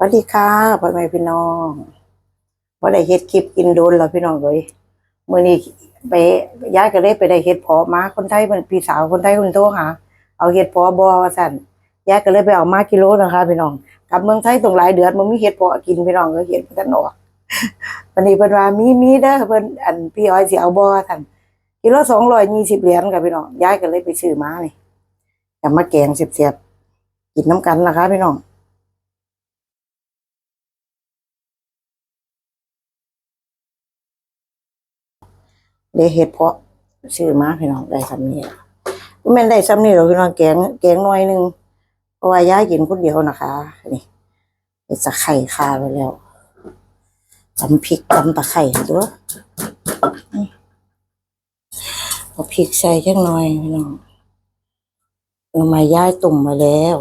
สวัสดีค่ะพ่อแม่พี่น้องว่าได้เฮ็ดคลิปกินโดนแล้วพี่น้องเลยเมื้อนี้ไปย้ายก็เลยไปได้เฮ็ดพอมาคนไทยมันพี่สาวคนไทยคนโทรหาเอาเฮ็ดพอบ่ว่าซั่นย้ายก็เลยไปเอามากิโลนะคะพี่น้องกลับเมืองไทยตรงหลายเดือนมันมีเฮ็ดพอกินพี่น้องก็เฮ็ดบ่ทันออกวันนี้เพิ่นว่ามีมีเด้อเพิ่นอันพี่อ้อยสิเอาบ่ซั่นกิโล220เหรียญค่ะพี่น้องย้ายก็เลยไปซื้อมานี่กลับมาแกงเสียบๆกินน้ำกันนะคะพี่น้อง ได้เฮ็ดเพาะซื้อมาพี่น้องได้ซ้ำนี่ล่ะบ่แม่นได้ซ้ำนี่หรอกพี่น้องแกงแกงหน่อยหนึงเพราะว่าย้ายกินคนเดียวนะคะ นี่เฮ็ดตะไคร้คาไว้แล้วตำพริกตำตะไคร้ตัวนี่เอาพริกใส่จักหน่อยพี่น้องเอามาย้ายตุ่มมาแล้ว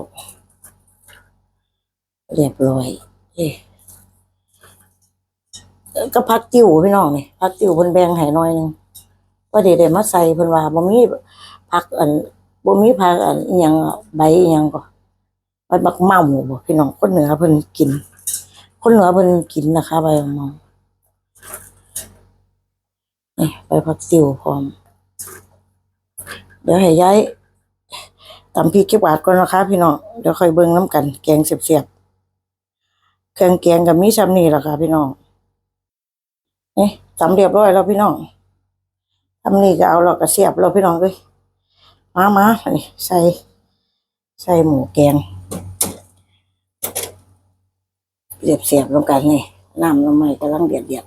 เรียบร้อยเอ๊ะก็พักติ้วพี่น้องนี่พักติ้วเพิ่นแบ่งให้หน่อยหนึง ก็ได้ได้มาใส่เพิ่นว่าบ่มีผักอันบ่มีผักอันอิหยังใบอิหยังก็ใบบักเมาบ่พี่น้องคนเหนือเพิ่นกิน คนเหนือเพิ่นกินนะคะใบบักเมานี่ใบผักติวพร้อม เดี๋ยวให้ย้ายตำพริกเก็บหวาดก่อนนะคะพี่น้องเดี๋ยวค่อยเบิ่งน้ำกัน แกงเสียบๆเครื่องแกงก็มีซ้ำนี่แหละค่ะพี่น้องนี่ตำเรียบร้อยแล้วพี่น้อง ทำนี่ก็เอาเราก็เสียบเราพี่น้องเลยมามานี่ใส่ใส่หมูแกงเสียบเสียบลงกันนี่น้ำลงไปกำลังเดือดเดือด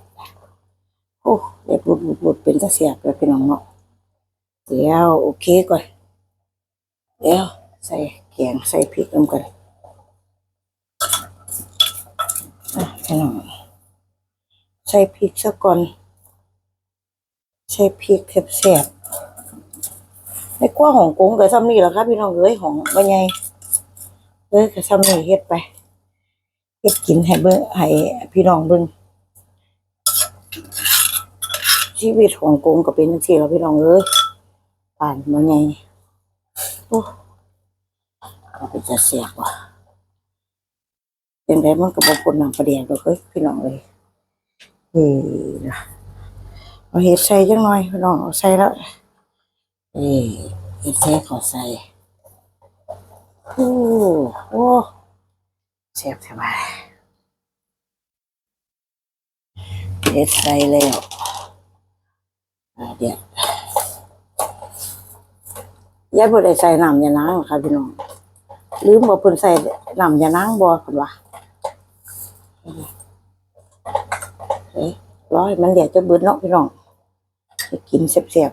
โอ้เดือดบุดบุดบุดเป็นตะเสียบเลยพี่น้องเนาะเดี๋ยวโอเคก่อนเดี๋ยวใส่แกงใส่พริกลงกันพี่น้องใส่พริกซะก่อน ใช้พริกแซ่บๆในกว่าของกุ้งกับซ้ำนี่แหละครับพี่น้องเอ้ยของว่าไงเอ้ยกับซ้ำนี่เฮ็ดไปเฮ็ดกินให้เบิ่งให้พี่น้องเบิ่งชีวิตของกุ้งก็เป็นจังซี่แหล้วพี่น้องเอ้ยผ่านมาไงโอ้ก็เป็นจะแซ่บว่ะเป็นไงมันก็บ่พ้นนำประเดี๋ยวดอกเอ้ยพี่น้องเอ้ยเฮ้ยนะ เอาเห็ดใส่จังหน่อยพี่น้องเอาใส่แล้วเอ้เห็ดใส่ขอใส่โอ้โอ้เสียบสบายเห็ดใส่แล้วเดี๋ยวยายบ่ได้ใส่น้ำยานางหรอกค่ะพี่น้องลืมบ่เพิ่นใส่น้ำยานางบ่เพิ่นว่าเอ๊ะรอให้มันเดี๋ยวจะเบิดเนาะพี่น้อง กินเสียบ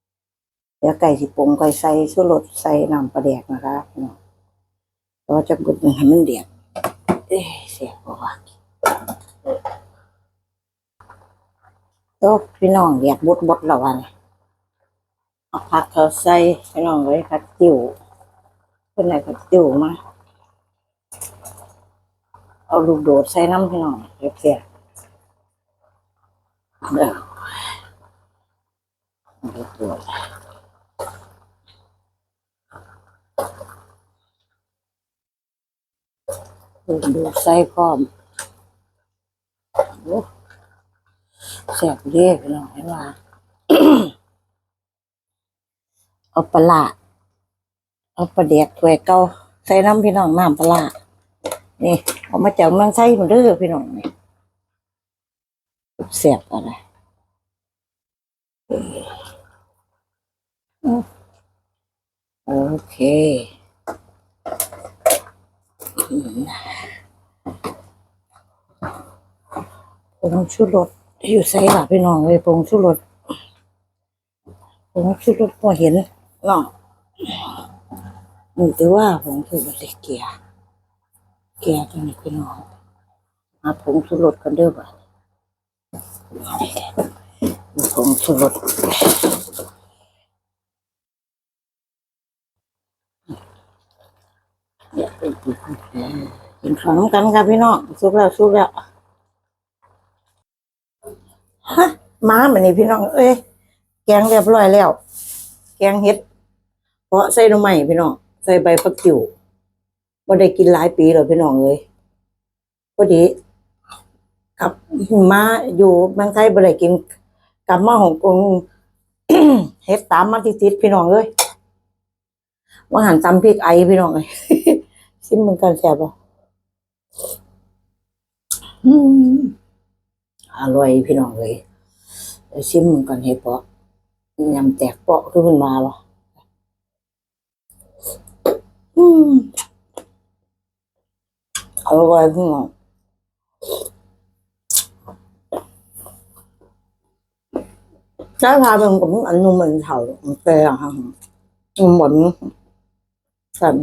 ๆเดี๋ยวไก่สิปรุงไก่ใส่ชูรสใส่น้ำปลาแดกนะคะพี่น้องเราจะบุดมันให้มันเดือดเอ๊เสียบบ่วะโตพี่น้องเดือดบดบดล้ววันเอาผักเขาใส่พี่น้องเลยผักติ๋วเป็นไหนผักติ๋วมาเอาลูกโดดใส่น้ำพี่น้องเสียบๆเด้อ เรียบร้อยดูดูไส้พร้อมโอ้แซ่บเรียกหน่อยว่าเอาปลาเอาปลาเด็กถ้วยเก่าใส่น้ำพี่น้องน้ำปลานี่เอามาจากเมืองไทยหมดเด้อพี่น้องนี่แซ่บอะไร โอเคผงชูรสอยู่ใส่หลับพี่น้องเลยผงชูรสผงชูรสพอเห็นเนาะนี่ถือว่าผงชูรสเกียเกียตัวนี้พี่น้องมาผงชูรสกันเด้อบ่ผงชูรส กินขนมกันครับพี่น้องสุกแล้วสุกแล้วฮะมาแบบนี้พี่น้อง เอ้ยแกงเรียบร้อยแล้ว แกงเห็ด เพราะใส่หน่อไม้พี่น้องใส่ใบผักจิ๋วบ่ได้กินหลายปีแล้วพี่น้องเอ้ยอดีกลับมาอยู่เมืองไทยบ่ได้กินกลับมาฮ่องกงเฮ็ดตามมาติดๆพี่น้องเอ้ยว่าหันตำพริกไอพี่น้องเอ้ย ชิมเหมือนกันแซ่บอะอร่อยพี่น้องเลยชิมเหมือนกันเห็ดเปาะยำแตกเปาะขึ้นมาวะอืมอร่อยพี่น้องถ้าทานมันก็มันนุ่มมันเฉาแก่ฮะมันเหมือนกัน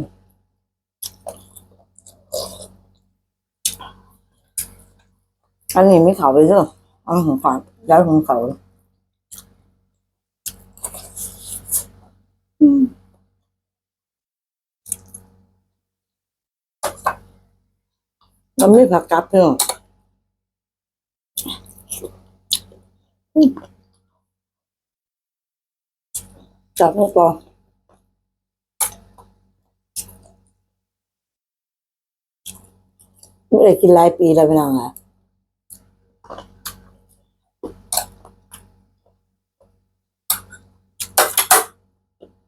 chặt nó con ไม่ได้กินหลายปีแล้วพี่น้องอะอืม có cái gì không cặp chuyện các con nhau bao hả thì chẳng hết ได้ไปได้มากันเนาะอร่อยพี่น้อง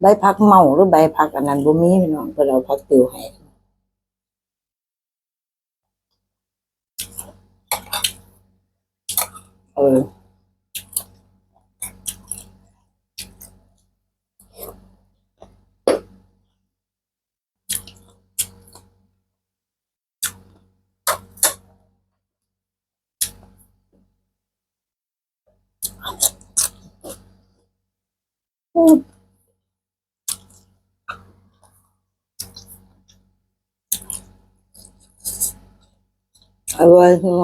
ใบผักเมาหรือใบผักอันนั้นบ่มีพี่น้องเพิ่นเอาผักติวให้เอออร่ อยพี่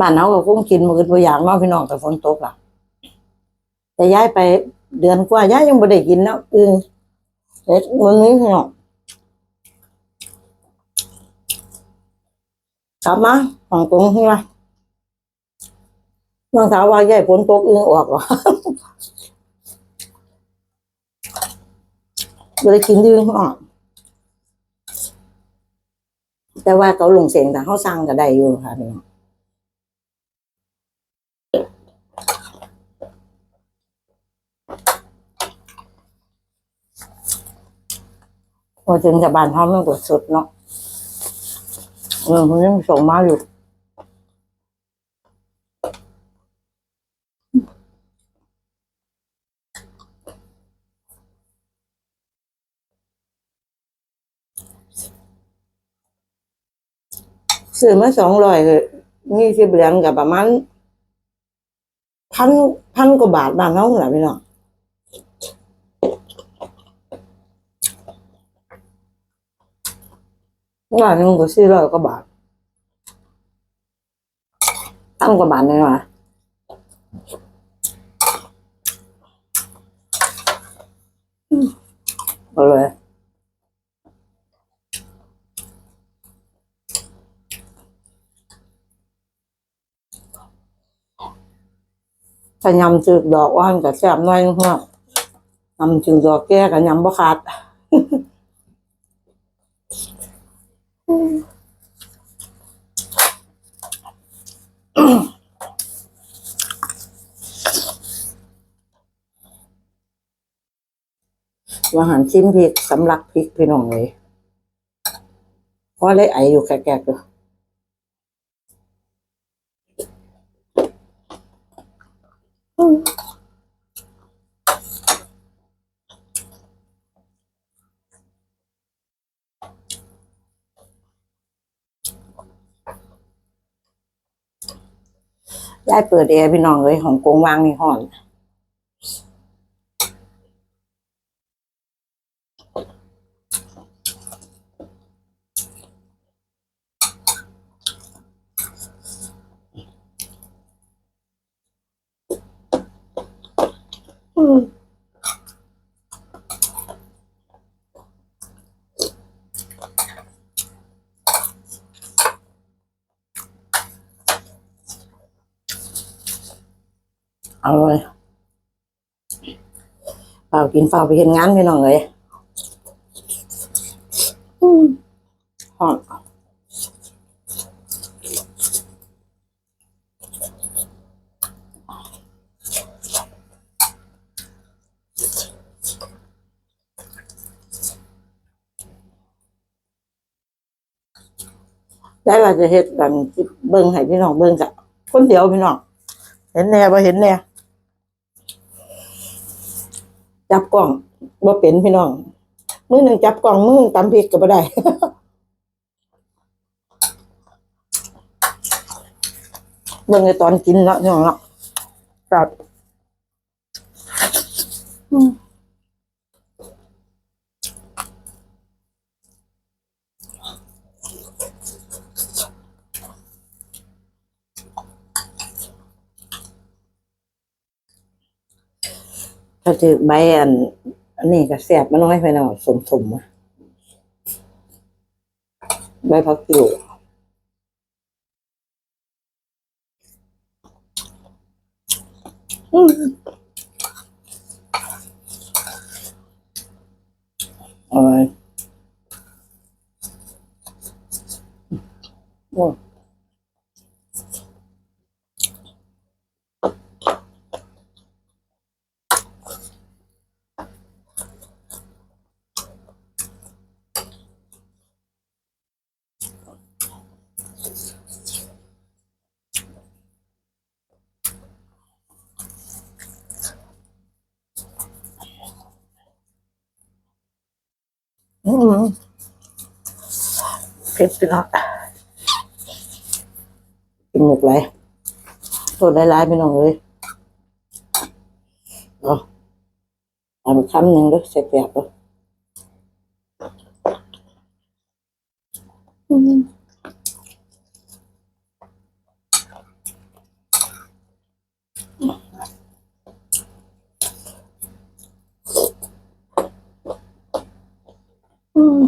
บ้านเราก็คงกินมื้อบ่อยากเนาะพี่น้องแต่ฝนตกล่ะ แต่ย้ายไปเดือนกว่าย้ายยังบ่ได้กินเนาะอึงเฮ็ดมื้อนี้พี่น้องกลับมาฮ่องกงใช่ไหมน้องสาวว่าย้ายฝนตกอึงออกเหรอบ่ได้กินดื้อพี่น้องแต่ว่าเขาลงเสียงแต่เขาสั่งก็ได้อยู่ค่ะพี่น้อง พอถึงจะบานเขามันกดสุดเนาะเออมันยังส่งมาอยู่ซื้อมาสองร้อยเลยนี่สิบเหรียญกับประมาณพันพันกว่าบาทบานเขาแหละพี่น้อง งานหนึงก็สี่ร้อยกว่าบาทตั้งกว่าบาทเลยนะอืมเอาเลยถ้ายำจืดดอกว่านกับแซ่บหน้อยนึงเนาะยำจืดดอกแก่กับยำบ่ขาด ว่าหันชิมพริกสำลักพริกพี่น้องเลยเพราะเลยไออยู่แก่ๆอยู่ยายเปิดแอร์พี่น้องเลยของกงวางนี่ห่อน อาเลยเปล่ากินเปล่าไปเห็นงานพี่น้องเลยอืมหอมได้ว่าจะเฮ็ดกันเบิ่งให้พี่น้องเบิ่งกะคนเดียวพี่น้องเห็นแน่บ่เห็นแน่ จับกล่องบ่เป็นพี่น้องมือหนึ่งจับกล่องมือหนึ่งตำพริกก็บ่ได้เบิ่งในตอนกินเนาะน้องเนาะครับ อืม ถ้าถือใบอันอันนี้ก็แซ่บมาน้อยไปหน่อยสมๆอะใบผักอืมอร่อยโอ้ เผ็ดไปหน่อยกินหมกไหลตัวได้ร้ายๆไปหน่องเลยเอาเอาไปคำหนึ่งด้วยเสร็จแบบเลยอืมอืม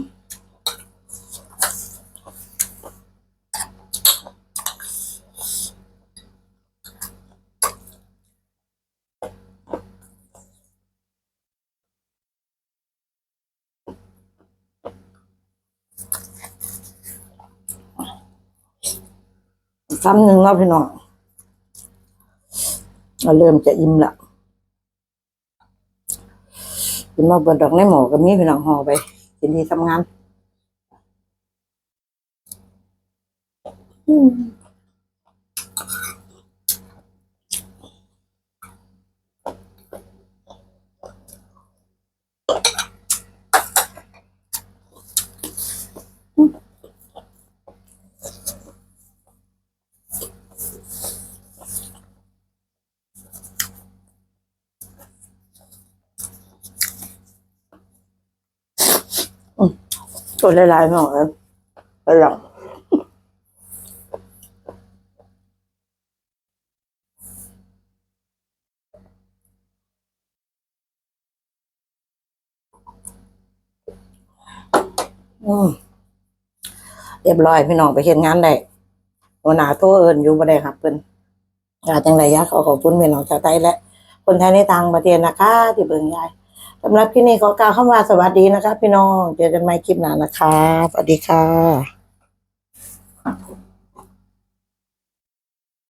คำหนึ่งเนาะพี่น้องเราเริ่มจะอิ่มละกินมาเบิดดอกในหมอกับมีพี่น้องห่อไปกินที่ทำงาน อืม ตัวหลายๆพี่องเอ้ยอร่อยเรียบร้อยพี่น้องไปเฮ็ดงานได้หัวหน้าโทรเอิญอยู่บ่ได้ครับเพิ่นอาจังไรยะขอขอบคุณพี่น้องชาวไทยและ คนไทยในต่างประเทศนะคะ ที่เบิ่งยาย สำหรับที่นี่ขอกล่าวคำว่าสวัสดีนะคะพี่น้อง เจอกันใหม่คลิปหน้านะคะ สวัสดีค่ะ